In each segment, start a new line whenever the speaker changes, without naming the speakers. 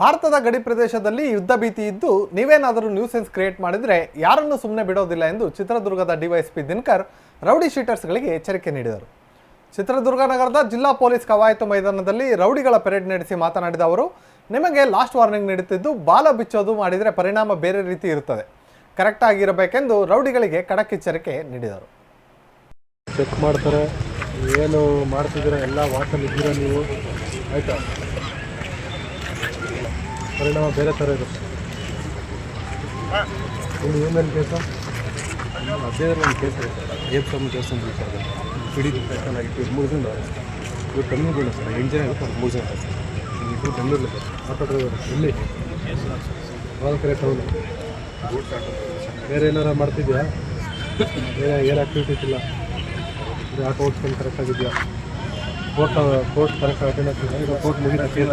ಭಾರತದ ಗಡಿ ಪ್ರದೇಶದಲ್ಲಿ ಯುದ್ಧ ಭೀತಿ ಇದ್ದು ನೀವೇನಾದರೂ ನ್ಯೂಸೆನ್ಸ್ ಕ್ರಿಯೇಟ್ ಮಾಡಿದರೆ ಯಾರನ್ನು ಸುಮ್ಮನೆ ಬಿಡೋದಿಲ್ಲ ಎಂದು ಚಿತ್ರದುರ್ಗದ ಡಿವೈಎಸ್ಪಿ ದಿನಕರ್ ರೌಡಿ ಶೀಟರ್ಸ್ಗಳಿಗೆ ಎಚ್ಚರಿಕೆ ನೀಡಿದರು. ಚಿತ್ರದುರ್ಗ ನಗರದ ಜಿಲ್ಲಾ ಪೊಲೀಸ್ ಕವಾಯತು ಮೈದಾನದಲ್ಲಿ ರೌಡಿಗಳ ಪೆರೇಡ್ ನಡೆಸಿ ಮಾತನಾಡಿದ ಅವರು, ನಿಮಗೆ ಲಾಸ್ಟ್ ವಾರ್ನಿಂಗ್ ನೀಡುತ್ತಿದ್ದು ಬಾಲ ಬಿಚ್ಚೋದು ಮಾಡಿದರೆ ಪರಿಣಾಮ ಬೇರೆ ರೀತಿ ಇರುತ್ತದೆ. ಕರೆಕ್ಟ್ ಆಗಿರಬೇಕೆಂದು ರೌಡಿಗಳಿಗೆ ಖಡಕ್ ಎಚ್ಚರಿಕೆ ನೀಡಿದರು.
ಚೆಕ್ ಮಾಡ್ತಾರೆ, ಏನು ಮಾಡ್ತಿದ್ದೀರಾ, ಎಲ್ಲ ವಾಚಲ್ಲಿ ಇದ್ದೀರಾ ನೀವು? ಆಯಿತಾ? ಪರಿಣಾಮ ಬೇರೆ ಥರ ಇರುತ್ತೆ. ಇನ್ನು ಏನೇನು ಕೇಸು? ಅದೇ ಒಂದು ಕೇಸ್ ಏಪ್ ಕಮ್ಮಿ ಕೇಸ್ ಅಂತ ಹೇಳ್ತಾರೆ. ಹಿಡಿದು ಚೆನ್ನಾಗಿತ್ತು ಮೂರು ಜನ ಇವ್ರು ಬೆಂಗಳೂರು ಸರ್ ಎಂಟು ಜನ ಇರುತ್ತೆ ಮೂರು ಜನ ಇಬ್ಬರು ಸರ್ ಆಟೋ ಡ್ರೈವರ್ ಎಲ್ಲಿ? ಕರೆ ಟೌನು ಬೇರೆ ಏನಾರ ಮಾಡ್ತಿದ್ಯಾ? ಬೇರೆ ಏನು ಆ್ಯಕ್ಟಿವಿಟೀಸ್ ಇಲ್ಲ. ಆಟೋ ಓಡಿಸ್ಕೊಂಡು ಕರೆಕ್ಟಾಗಿದೆಯಾ ಕೋರ್ಟ್ ಕೋರ್ಟ್ ಕರೆಕ್ಟ್ ಅಟೆಂಡ್ ಆಗ್ತಿದೆ ಈಗ ಕೋರ್ಟ್ ಮುಗಿದ ಕೇಸ್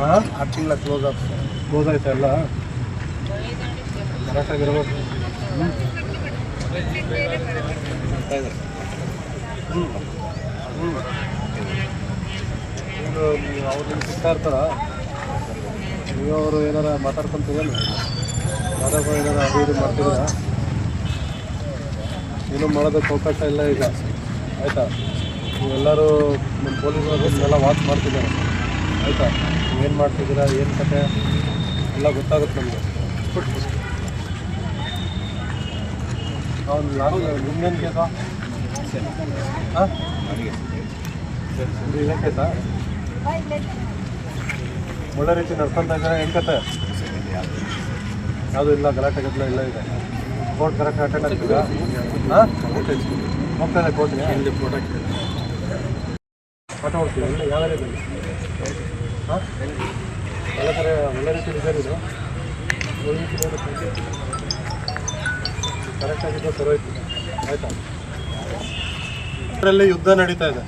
ಹಾಂ ಆರು ತಿಂಗಳ ಕ್ಲೋಸ್ ಆಗ್ತದೆ ಕ್ಲೋಸ್ ಆಯ್ತಾ ಎಲ್ಲ? ಕರೆಕ್ಟ್ ಹ್ಞೂ ಹ್ಞೂ ನೀವು ಅವ್ರು ನಿಮ್ಗೆ ಸಿಗ್ತಾ ಇರ್ತಾರ? ನೀವು ಅವರು ಏನಾರ ಮಾತಾಡ್ಕೊಂತೀರೇನು ಮಾತಾಡ್ಕೊಂಡು ಏನಾರ ಅದು ಇದು ಮಾಡ್ತಿದ್ದೀರಾ? ಏನೂ ಮಾಡೋದಕ್ಕೆ ಅವಕಾಶ ಇಲ್ಲ ಈಗ. ಆಯಿತಾ? ನೀವೆಲ್ಲರೂ ನಮ್ಮ ಪೊಲೀಸರೆಲ್ಲ ವಾಚ್ ಮಾಡ್ತಿದ್ದಾರೆ. ಆಯಿತಾ? ಏನು ಮಾಡ್ತಿದ್ದೀರಾ? ಏನು ಕತೆ? ಎಲ್ಲ ಗೊತ್ತಾಗುತ್ತೆ ನಮಗೆ. ಅವ್ನು ಯಾರು? ನಿಮ್ಗೇನು ಕೇಸ? ಹಾಂ ಏನು ಕೇಸ? ಒಳ್ಳೆ ರೀತಿ ನಡ್ಕೊತಾ ಇದ್ದಾರೆ. ಏನು ಕತೆ? ಯಾವುದೂ ಇಲ್ಲ, ಗಲಾಟೆ, ಗದ್ದಲ ಇಲ್ಲ ಇದೆ. ಕೋರ್ಟ್ ಕರೆಕ್ಟ್ ಅಟೆಂಡ್ ಆಗ್ತೀರಾ ಹಾಂ ಹೋಗ್ತಾ ಇದೆ. ಕೋರ್ಟ್ಗೆ ಯಾವ ಏರಿಯಾದಲ್ಲಿ ಹಾಂ ಎಲ್ಲ ರೀತಿ ಇದೆ ಕರೆಕ್ಟಾಗಿದ್ದು ಸರೋಯ್ತು ಆಯಿತಾ ಇದರಲ್ಲಿ ಯುದ್ಧ ನಡೀತಾ ಇದೆ.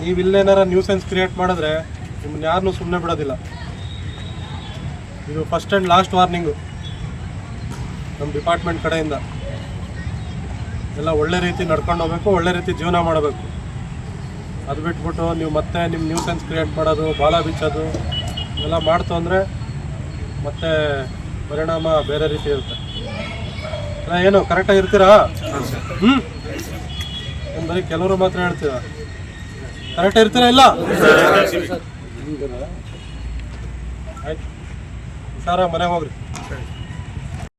ನೀವು ಇಲ್ಲೇನಾರ ನ್ಯೂಸೆನ್ಸ್ ಕ್ರಿಯೇಟ್ ಮಾಡಿದ್ರೆ ನಿಮ್ಮನ್ನ ಯಾರನ್ನೂ ಸುಮ್ಮನೆ ಬಿಡೋದಿಲ್ಲ. ಇದು ಫಸ್ಟ್ ಆ್ಯಂಡ್ ಲಾಸ್ಟ್ ವಾರ್ನಿಂಗು ನಮ್ಮ ಡಿಪಾರ್ಟ್ಮೆಂಟ್ ಕಡೆಯಿಂದ. ಎಲ್ಲ ಒಳ್ಳೆ ರೀತಿ ನಡ್ಕೊಂಡು ಹೋಗ್ಬೇಕು, ಒಳ್ಳೆ ರೀತಿ ಜೀವನ ಮಾಡಬೇಕು. ಅದು ಬಿಟ್ಬಿಟ್ಟು ನೀವು ಮತ್ತೆ ನಿಮ್ಮ ನ್ಯೂಸೆನ್ಸ್ ಕ್ರಿಯೇಟ್ ಮಾಡೋದು, ಬಾಲ ಬಿಚ್ಚೋದು, ಎಲ್ಲ ಮಾಡ್ತು ಅಂದರೆ ಮತ್ತೆ ಪರಿಣಾಮ ಬೇರೆ ರೀತಿ ಇರುತ್ತೆ. ಏನು ಕರೆಕ್ಟಾಗಿ ಇರ್ತೀರಾ? ಹ್ಞೂ ಬರೀ ಕೆಲವರು ಮಾತ್ರ ಹೇಳ್ತೀರಾ? ಕರೆಕ್ಟಾಗಿ ಇರ್ತೀರಾ ಇಲ್ಲ? ಆಯ್ತು. ಸಾರ ಮನೆಗೆ ಹೋಗ್ರಿ.